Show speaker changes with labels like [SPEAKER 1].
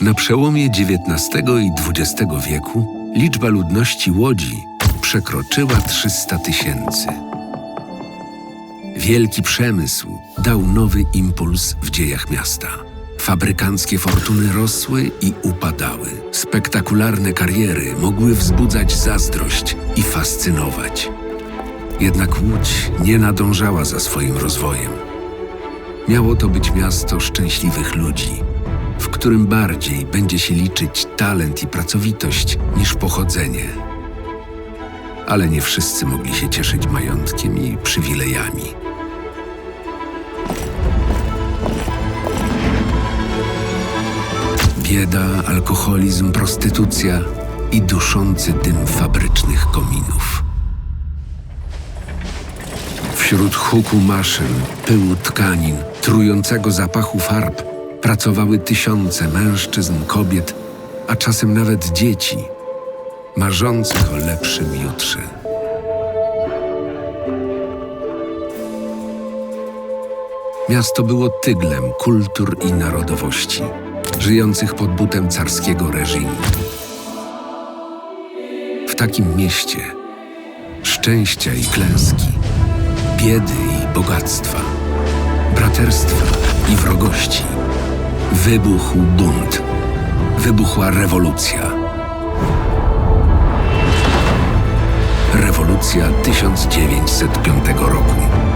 [SPEAKER 1] Na przełomie XIX i XX wieku liczba ludności Łodzi przekroczyła 300 tysięcy. Wielki przemysł dał nowy impuls w dziejach miasta. Fabrykanckie fortuny rosły i upadały. Spektakularne kariery mogły wzbudzać zazdrość i fascynować. Jednak Łódź nie nadążała za swoim rozwojem. Miało to być miasto szczęśliwych ludzi, w którym bardziej będzie się liczyć talent i pracowitość niż pochodzenie. Ale nie wszyscy mogli się cieszyć majątkiem i przywilejami. Bieda, alkoholizm, prostytucja i duszący dym fabrycznych kominów. Wśród huku maszyn, pyłu tkanin, trującego zapachu farb pracowały tysiące mężczyzn, kobiet, a czasem nawet dzieci, marzących o lepszym jutrze. Miasto było tyglem kultur i narodowości, żyjących pod butem carskiego reżimu. W takim mieście szczęścia i klęski, biedy i bogactwa, braterstwa i wrogości. Wybuchł bunt, wybuchła rewolucja. Rewolucja 1905 roku.